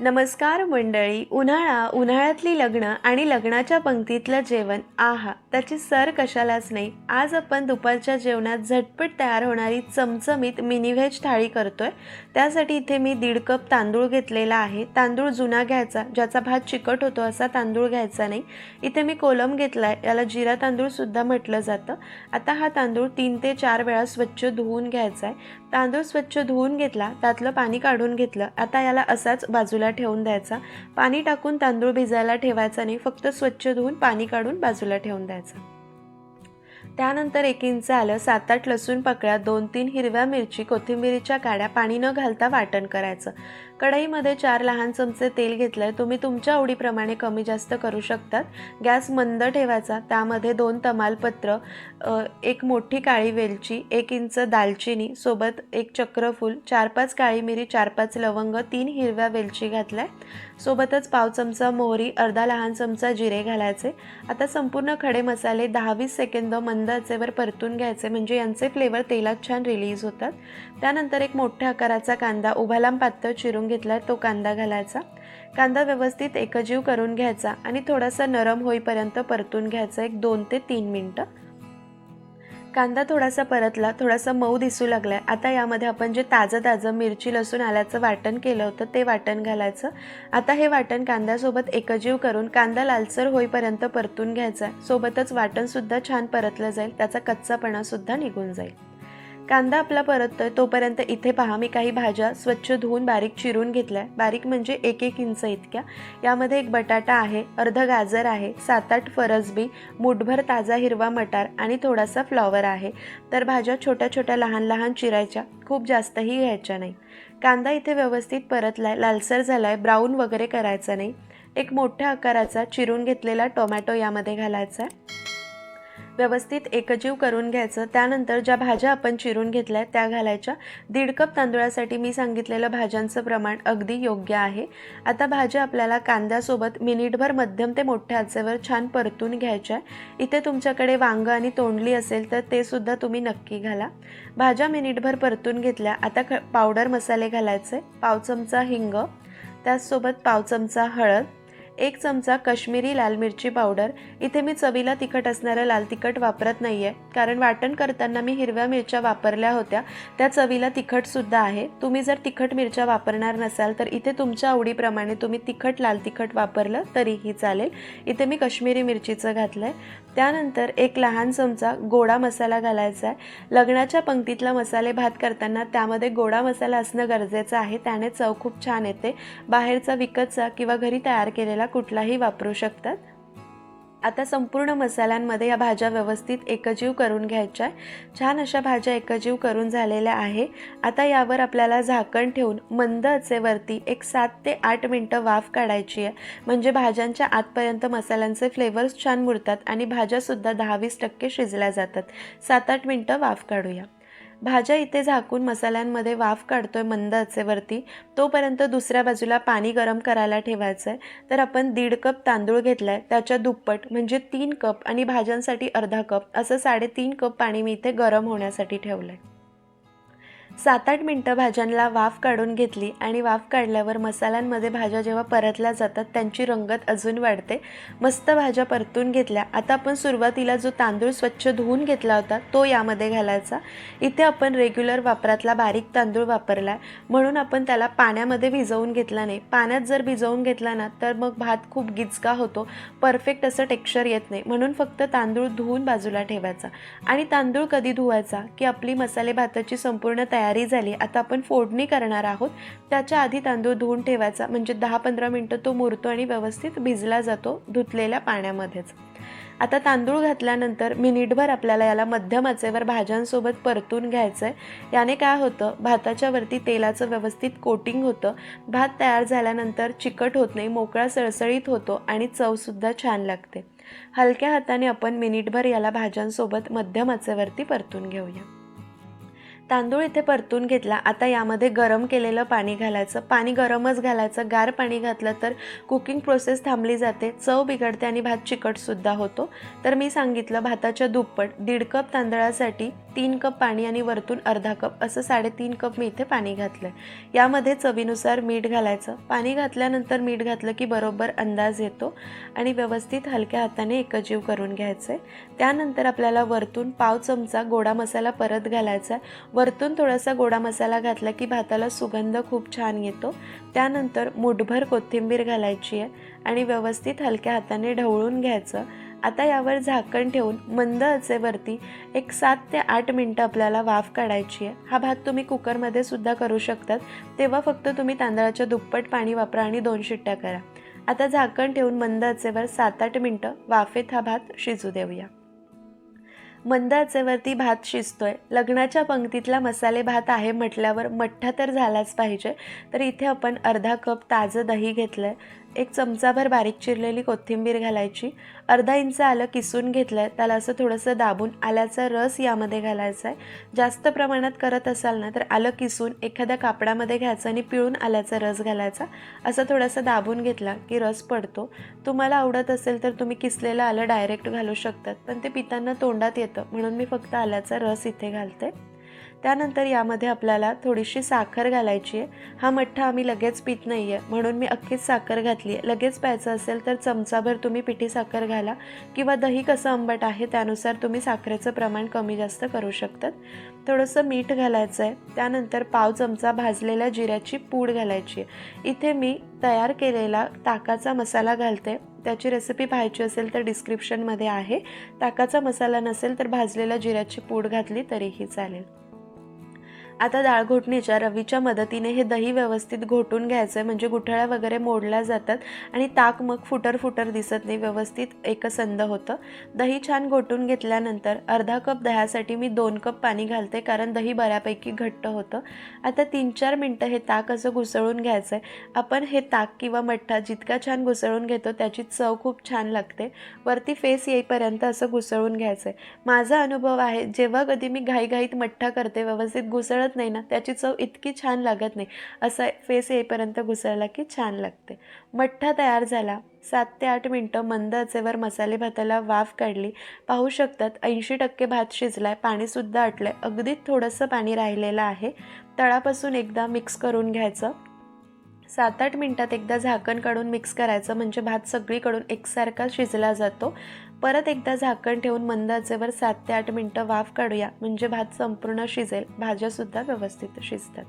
नमस्कार मंडळी उन्हाळा उन्हाळ्यातली लग्न आणि लग्नाच्या पंक्तीतलं जेवण. आहा त्याची सर कशालाच नाही. आज आपण दुपारच्या जेवणात झटपट तयार होणारी चमचमीत मिनी व्हेज थाळी करतोय. त्यासाठी इथे मी दीड कप तांदूळ घेतलेला आहे. तांदूळ जुना घ्यायचा ज्याचा भात चिकट होतो असा तांदूळ घ्यायचा नाही. इथे मी कोलम घेतला आहे याला जिरा तांदूळसुद्धा म्हटलं जातं. आता हा तांदूळ तीन ते चार वेळा स्वच्छ धुवून घ्यायचा आहे तांदूळ स्वच्छ धुवून घेतला त्यातलं पाणी काढून घेतलं. आता याला असाच बाजूला ठेवून द्यायचा. पाणी टाकून तांदूळ भिजायला ठेवायचा नाही फक्त स्वच्छ धुवून पाणी काढून बाजूला ठेवून द्यायचं. त्यानंतर एक इंच आलं सात आठ लसूण पकळ्या दोन तीन हिरव्या मिरची कोथिंबिरीच्या काड्या पाणी न घालता वाटण करायचं. कढईमध्ये चार लहान चमचे तेल घेतलं आहे तुम्ही तुमच्या आवडीप्रमाणे कमी जास्त करू शकतात. गॅस मंद ठेवायचा त्यामध्ये दोन तमालपत्र एक मोठी काळी वेलची एक इंच दालचिनी सोबत एक चक्रफूल चार पाच काळी मिरी चार पाच लवंग तीन हिरव्या वेलची घातल्या. सोबतच पाव चमचा मोहरी अर्धा लहान चमचा जिरे घालायचे. आता संपूर्ण खडे मसाले दहा वीस सेकंद मंद आचेवर परतून घ्यायचे म्हणजे यांचे फ्लेवर तेलात छान रिलीज होतात. त्यानंतर एक मोठ्या आकाराचा कांदा उभा लांब पातळ चिरून घेतला तो कांदा घालायचा. कांदा व्यवस्थित एकजीव करून घ्यायचा आणि थोडासा नरम होईपर्यंत परतून घ्यायचा एक दोन ते तीन मिनटं. कांदा थोडासा परतला थोडासा मऊ दिसू लागलाय. आता यामध्ये आपण जे ताजं ताजं मिरची लसूण आल्याचं वाटण केलं होतं ते वाटण घालायचं. आता हे वाटण कांद्यासोबत एकजीव करून कांदा लालसर होईपर्यंत परतून घ्यायचा सोबतच वाटणसुद्धा छान परतलं जाईल. त्याचा कच्चापणासुद्धा निघून जाईल. कांदा आपला परततोय तोपर्यंत इथे पहा मी काही भाज्या स्वच्छ धुवून बारीक चिरून घेतल्या. बारीक म्हणजे एक एक इंच इतक्या. यामध्ये एक बटाटा आहे अर्ध गाजर आहे सात आठ फरसबी मुठभर ताजा हिरवा मटार आणि थोडासा फ्लॉवर आहे. तर भाज्या छोट्या छोट्या लहान लहान चिरायच्या खूप जास्तही घ्यायच्या नाही. कांदा इथे व्यवस्थित परतलाय लालसर झालाय ब्राऊन वगैरे करायचा नाही. एक मोठ्या आकाराचा चिरून घेतलेला टोमॅटो यामध्ये घालायचा आहे. व्यवस्थित एकजीव करून घ्यायचं. त्यानंतर ज्या भाज्या आपण चिरून घेतल्या त्या घालायच्या. दीड कप तांदूळासाठी मी सांगितलेलं भाज्यांचं प्रमाण अगदी योग्य आहे. आता भाज्या आपल्याला कांद्यासोबत मिनिटभर मध्यम ते मोठ्या आचेवर छान परतून घ्यायच्या इथे तुमच्याकडे वांग आणि तोंडली असेल तर ते सुद्धा तुम्ही नक्की घाला. भाज्या मिनिटभर परतून घेतल्या. आता ख पावडर मसाले घालायचे. पाव चमचा हिंग. त्याचसोबत पाव चमचा हळद. एक चमचा कश्मीरी लाल मिरची पावडर. इथे मी चवीला तिखट असणारं लाल तिखट वापरत नाही आहे कारण वाटण करताना मी हिरव्या मिरच्या वापरल्या होत्या. त्या चवीला तिखटसुद्धा आहे. तुम्ही जर तिखट मिरच्या वापरणार नसाल तर इथे तुमच्या आवडीप्रमाणे तुम्ही तिखट लाल तिखट वापरलं तरीही चालेल. इथे मी कश्मीरी मिरचीचं घातलं आहे त्यानंतर एक लहान चमचा गोडा मसाला घालायचा आहे लग्नाच्या पंक्तीतला मसाले भात करताना त्यामध्ये गोडा मसाला असणं गरजेचं आहे. त्याने चव खूप छान येते. बाहेरचा विकतचा किंवा घरी तयार केलेला कुठलाही वापरू शकतात. आता संपूर्ण मसाल्यांमध्ये या भाज्या व्यवस्थित एकजीव करून घ्यायच्या आहे छान अशा भाज्या एकजीव करून झालेल्या आहे. आता यावर आपल्याला झाकण ठेवून मंद अचेवरती एक सात ते आठ मिनटं वाफ काढायची आहे. म्हणजे भाज्यांच्या आतपर्यंत मसाल्यांचे फ्लेवर्स छान मुरतात आणि भाज्यासुद्धा दहा वीस टक्के शिजल्या जातात. सात आठ मिनटं वाफ काढूया. भाज्या इथे झाकून मसाल्यांमध्ये वाफ काढतोय मंद आचेवरती. तोपर्यंत दुसऱ्या बाजूला पाणी गरम करायला ठेवायचं आहे तर आपण दीड कप तांदूळ घेतला आहे त्याच्या दुप्पट म्हणजे तीन कप आणि भाज्यांसाठी अर्धा कप असं साडेतीन कप पाणी मी इथे गरम होण्यासाठी ठेवलं आहे सात आठ मिनटं भाज्यांना वाफ काढून घेतली आणि वाफ काढल्यावर मसाल्यांमध्ये भाज्या जेव्हा परतल्या जातात त्यांची रंगत अजून वाढते. मस्त भाज्या परतून घेतल्या. आता आपण सुरुवातीला जो तांदूळ स्वच्छ धुवून घेतला होता तो यामध्ये घालायचा. इथे आपण रेग्युलर वापरातला बारीक तांदूळ वापरला आहे म्हणून आपण त्याला पाण्यामध्ये भिजवून घेतला नाही. पाण्यात जर भिजवून घेतला ना तर मग भात खूप गिचका होतो. परफेक्ट असं टेक्स्चर येत नाही. म्हणून फक्त तांदूळ धुवून बाजूला ठेवायचा. आणि तांदूळ कधी धुवायचा? की आपली मसाले भाताची संपूर्ण तयार तयारी झाली. आता आपण फोडणी करणार आहोत. त्याच्या आधी तांदूळ धुवून ठेवायचा. म्हणजे दहा पंधरा मिनटं तो मुरतो आणि व्यवस्थित भिजला जातो धुतलेल्या पाण्यामध्येच. आता तांदूळ घातल्यानंतर मिनिटभर आपल्याला याला मध्यम आचेवर भाज्यांसोबत परतून घ्यायचं आहे याने काय होतं? भाताच्या वरती तेलाचं व्यवस्थित कोटिंग होतं. भात तयार झाल्यानंतर चिकट होत नाही मोकळा सळसळीत होतो आणि चवसुद्धा छान लागते. हलक्या हाताने आपण मिनिटभर याला भाज्यांसोबत मध्यम आचेवरती परतून घेऊया. तांदूळ इथे परतून घेतला. आता यामध्ये गरम केलेलं पाणी घालायचं. पाणी गरमच घालायचं. गार पाणी घातलं तर कुकिंग प्रोसेस थांबली जाते. चव बिघडते आणि भात चिकटसुद्धा होतो. तर मी सांगितलं भाताच्या दुप्पट दीड कप तांदळासाठी तीन कप पाणी आणि वरतून अर्धा कप असं साडेतीन कप मी इथे पाणी घातलं यामध्ये चवीनुसार मीठ घालायचं. पाणी घातल्यानंतर मीठ घातलं की बरोबर अंदाज येतो आणि व्यवस्थित हलक्या हाताने एकजीव करून घ्यायचं आहे त्यानंतर आपल्याला वरतून पाव चमचा गोडा मसाला परत घालायचा आहे वरतून थोडासा गोडा मसाला घातला की भाताला सुगंध खूप छान येतो. त्यानंतर मुठभर कोथिंबीर घालायची आहे आणि व्यवस्थित हलक्या हाताने ढवळून घ्यायचं. आता यावर झाकण ठेवून मंद आचेवरती एक सात ते आठ मिनटं आपल्याला वाफ काढायची आहे. हा भात तुम्ही कुकरमध्ये सुद्धा करू शकतात. तेव्हा फक्त तुम्ही तांदळाच्या दुप्पट पाणी वापरा आणि दोन शिट्ट्या करा. आता झाकण ठेवून मंद आचेवर सात आठ मिनटं वाफेत हा भात शिजू देऊया. मंद आचेवरती भात शिजतोय. लग्नाच्या पंक्तीतला मसाले भात आहे म्हटल्यावर मठ्ठा तर झालाच पाहिजे. तर इथे आपण अर्धा कप ताजं दही घेतलं आहे एक चमचाभर बारीक चिरलेली कोथिंबीर घालायची. अर्धा इंच आलं किसून घेतलं आहे त्याला असं थोडंसं दाबून आल्याचा रस यामध्ये घालायचा आहे जास्त प्रमाणात करत असाल ना तर आलं किसून एखाद्या कापडामध्ये घ्यायचं आणि पिळून आल्याचा रस घालायचा. असं थोडासा दाबून घेतला की रस पडतो. तुम्हाला आवडत असेल तर तुम्ही किसलेलं आलं डायरेक्ट घालू शकतात पण ते पितांना तोंडात येतं. म्हणून मी फक्त आल्याचा रस इथे घालते. त्यानंतर यामध्ये आपल्याला थोडीशी साखर घालायची आहे. हा मठ्ठा आम्ही लगेच पित नाही आहे म्हणून मी अख्खीच साखर घातली आहे. लगेच प्यायचं असेल तर चमचाभर तुम्ही पिठी साखर घाला किंवा दही कसं आंबट आहे त्यानुसार तुम्ही साखरेचं प्रमाण कमी जास्त करू शकतात. थोडंसं मीठ घालायचं आहे. त्यानंतर पाव चमचा भाजलेल्या जिऱ्याची पूड घालायची आहे. इथे मी तयार केलेला ताकाचा मसाला घालते. त्याची रेसिपी पाहायची असेल तर डिस्क्रिप्शनमध्ये आहे. ताकाचा मसाला नसेल तर भाजलेल्या जिऱ्याची पूड घातली तरीही चालेल. आता डाळ घोटणीच्या रवीच्या मदतीने हे दही व्यवस्थित घोटून घ्यायचं आहे म्हणजे गुठळ्या वगैरे मोडल्या जातात आणि ताक मग फुटर फुटर दिसत नाही. व्यवस्थित एकसंद होतं. दही छान घोटून घेतल्यानंतर अर्धा कप दह्यासाठी मी दोन कप पाणी घालते कारण दही बऱ्यापैकी घट्ट होतं. आता तीन चार मिनटं हे ताक असं घुसळून घ्यायचं आहे आपण हे ताक किंवा मठ्ठा जितका छान घुसळून घेतो त्याची चव खूप छान लागते. वरती फेस येईपर्यंत असं घुसळून घ्यायचं आहे माझा अनुभव आहे जेव्हा कधी मी घाईघाईत मठ्ठा करते व्यवस्थित घुसळत नाही ना त्याची चव इतकी छान लागत नाही. असा फेस येईपर्यंत घुसळला की छान लागते. मठ्ठा तयार झाला. सात ते आठ मिनटं मंद आचेवर मसाले भाताला वाफ काढली. पाहू शकतात ऐंशी टक्के भात शिजला आहे पाणीसुद्धा आटलं आहे अगदीच थोडंसं पाणी राहिलेलं आहे. तळापासून एकदा मिक्स करून घ्यायचं. सात आठ मिनटात एकदा झाकण काढून मिक्स करायचं म्हणजे भात सगळीकडून एकसारखा शिजला जातो. परत एकदा झाकण ठेवून मंद आचेवर सात ते आठ मिनटं वाफ काढूया म्हणजे भात संपूर्ण शिजेल भाज्यासुद्धा व्यवस्थित शिजतात.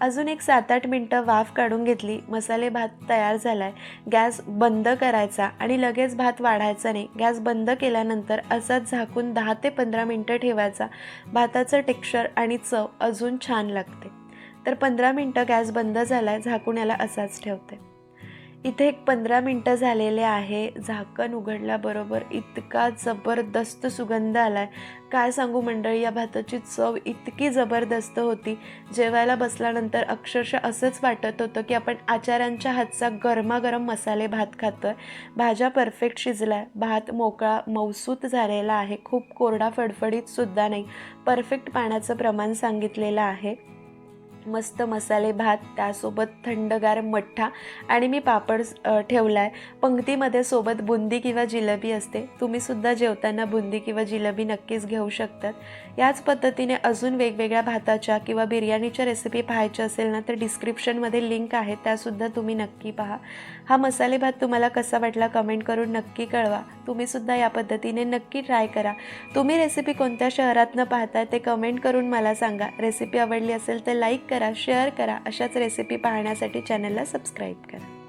अजून एक सात आठ मिनटं वाफ काढून घेतली मसाले भात तयार झाला आहे गॅस बंद करायचा आणि लगेच भात वाढायचा नाही. गॅस बंद केल्यानंतर असाच झाकून दहा ते पंधरा मिनटं ठेवायचा भाताचं टेक्स्चर आणि चव अजून छान लागते. तर पंधरा मिनटं गॅस बंद झाला आहे झाकून याला असाच ठेवते. इथे एक पंधरा मिनटं झालेले आहे झाकण उघडल्याबरोबर इतका जबरदस्त सुगंध आला आहे काय सांगू मंडळी या भाताची चव इतकी जबरदस्त होती. जेवायला बसल्यानंतर अक्षरशः असंच वाटत होतं की आपण आचारांच्या हातचा गरमागरम मसाले भात खातो आहे भाज्या परफेक्ट शिजला आहे भात मोकळा मौसूत झालेला आहे. खूप कोरडा फडफडीतसुद्धा नाही. परफेक्ट पाण्याचं प्रमाण सांगितलेलं आहे. मस्त मसाले भात त्यासोबत थंडगार मठ्ठा आणि मी पापड ठेवला आहे पंक्तीमध्ये सोबत बुंदी किंवा जिलेबी असते. तुम्हीसुद्धा जेवताना बुंदी किंवा जिलेबी नक्कीच घेऊ शकतात. याच पद्धतीने अजून वेगवेगळ्या भाताच्या किंवा बिर्याणीच्या रेसिपी पाहायच्या असेल ना तर डिस्क्रिप्शनमध्ये लिंक आहे. त्यासुद्धा तुम्ही नक्की पहा. हा मसाले भात तुम्हाला कसा वाटला कमेंट करून नक्की कळवा. तुम्हीसुद्धा या पद्धतीने नक्की ट्राय करा. तुम्ही रेसिपी कोणत्या शहरातनं पाहताय ते कमेंट करून मला सांगा. रेसिपी आवडली असेल तर लाईक करा शेअर करा. अशाच रेसिपी पाहण्यासाठी चॅनलला सबस्क्राईब करा.